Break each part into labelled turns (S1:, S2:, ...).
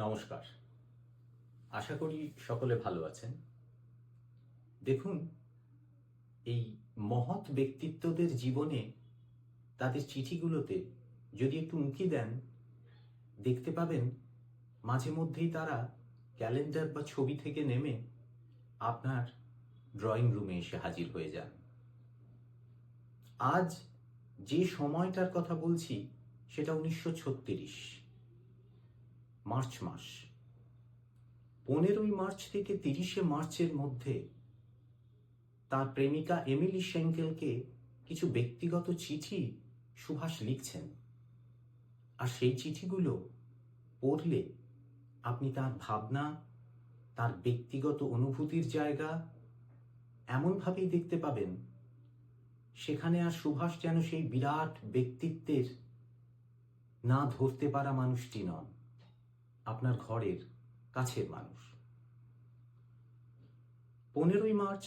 S1: নমস্কার। আশা করি সকলে ভালো আছেন। দেখুন, এই মহৎ ব্যক্তিত্বদের জীবনে তাদের চিঠিগুলোতে যদি একটু উঁকি দেন, দেখতে পাবেন মাঝে মধ্যেই তারা ক্যালেন্ডার বা ছবি থেকে নেমে আপনার ড্রয়িং রুমে এসে হাজির হয়ে যান। আজ যে সময়টার কথা বলছি, সেটা উনিশশো ছত্রিশ। মার্চ মাস। পনেরোই মার্চ থেকে তিরিশে মার্চের মধ্যে তার প্রেমিকা এমিলি সেঙ্কেলকে কিছু ব্যক্তিগত চিঠি সুভাষ লিখছেন। আর সেই চিঠিগুলো পড়লে আপনি তার ভাবনা, তার ব্যক্তিগত অনুভূতির জায়গা এমনভাবেই দেখতে পাবেন। সেখানে আর সুভাষ যেন সেই বিরাট ব্যক্তিত্বের না ধরতে পারা মানুষটি নন। আপনার ঘরের কাছের মানুষ। পনেরোই মার্চ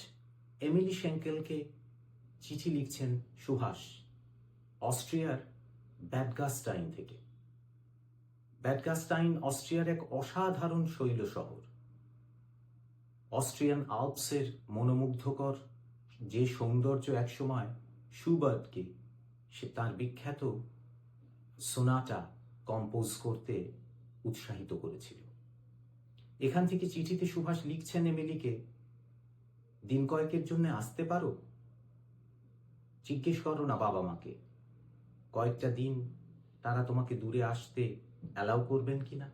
S1: এমিলি শ্যাঙ্কেলকে চিঠি লিখছেন সুভাষ, অস্ট্রিয়ার ব্যাডগাস্টাইন থেকে। ব্যাডগাস্টাইন অস্ট্রিয়ার এক অসাধারণ শৈল শহর। অস্ট্রিয়ান আলপসের মনোমুগ্ধকর যে সৌন্দর্য একসময় সুবার্টকে সে তার বিখ্যাত সোনাটা কম্পোজ করতে উৎসাহিত করেছিল। এখান থেকে চিঠিতে সুভাষ লিখছেন এমিলিকে, দিন কয়েকের জন্য আসতে পারো? জিজ্ঞেস করো না বাবা মাকে। কয়েকটা দিন তারা তোমাকে দূরে আসতে অ্যালাউ করবেন কিনা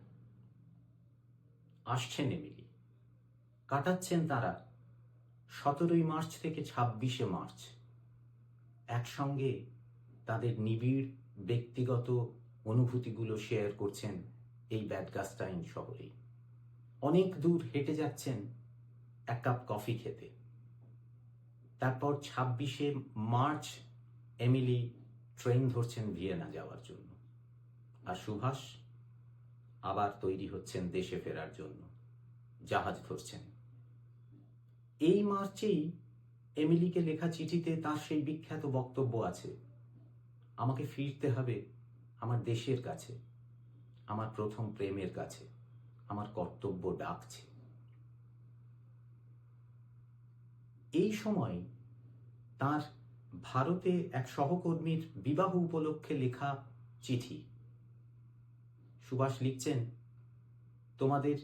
S1: আসছেন এমিলি। কাটাচ্ছেন তারা। সতেরোই মার্চ থেকে ছাব্বিশে মার্চ। একসঙ্গে তাদের নিবিড়, ব্যক্তিগত অনুভূতিগুলো শেয়ার করছেন এই ব্যাডগাস্টাইন শহরে অনেক দূর হেঁটে যাচ্ছেন এক কাপ কফি খেতে। তারপর ছাব্বিশে মার্চ এমিলি ট্রেন ধরছেন ভিয়েনা যাওয়ার জন্য। আর সুভাষ আবার তৈরি হচ্ছেন দেশে ফেরার জন্য। জাহাজ ধরছেন। এই মার্চেই এমিলিকে লেখা চিঠিতে তার সেই বিখ্যাত বক্তব্য আছে। আমাকে ফিরতে হবে আমার দেশের কাছে। আমার প্রথম প্রেমের কাছে, আমার কর্তব্য ডাকছে। এই সময় তার ভারতে এক সহকর্মীর বিবাহ উপলক্ষে লেখা চিঠি। সুভাষ লিখছেন, তোমাদের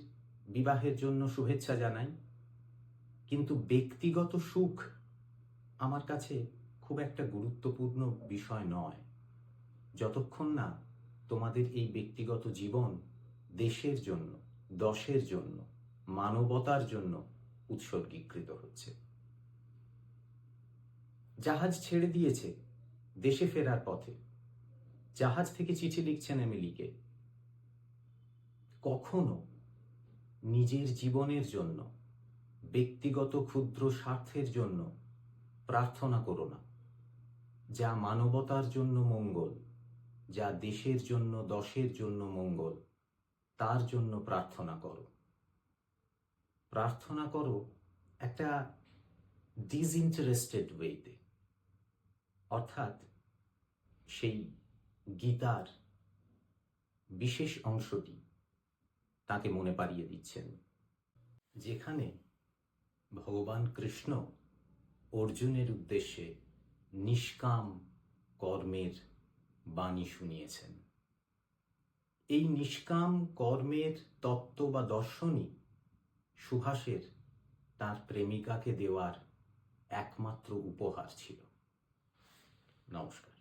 S1: বিবাহের জন্য শুভেচ্ছা জানাই, কিন্তু ব্যক্তিগত সুখ আমার কাছে খুব একটা গুরুত্বপূর্ণ বিষয় নয়। যতক্ষণ না তোমাদের এই ব্যক্তিগত জীবন দেশের জন্য, দশের জন্য, মানবতার জন্য উৎসর্গীকৃত হচ্ছে। জাহাজ ছেড়ে দিয়েছে দেশে ফেরার পথে। জাহাজ থেকে চিঠি লিখছেন এমিলিকে। কখনো নিজের জীবনের জন্য, ব্যক্তিগত ক্ষুদ্র স্বার্থের জন্য প্রার্থনা করো না। যা মানবতার জন্য মঙ্গল যা দেশের জন্য, দশের জন্য মঙ্গল, তার জন্য প্রার্থনা করো। প্রার্থনা করো একটা ডিসইন্টারেস্টেড ওয়েতে অর্থাৎ সেই গীতার বিশেষ অংশটি তাকে মনে পাড়িয়ে দিচ্ছেন। যেখানে ভগবান কৃষ্ণ অর্জুনের উদ্দেশ্যে নিষ্কাম কর্মের বাণী শুনিয়েছেন। এই নিষ্কাম কর্মের তত্ত্ব বা দর্শনই সুভাষের তার প্রেমিকাকে দেওয়ার একমাত্র উপহার ছিল। নমস্কার।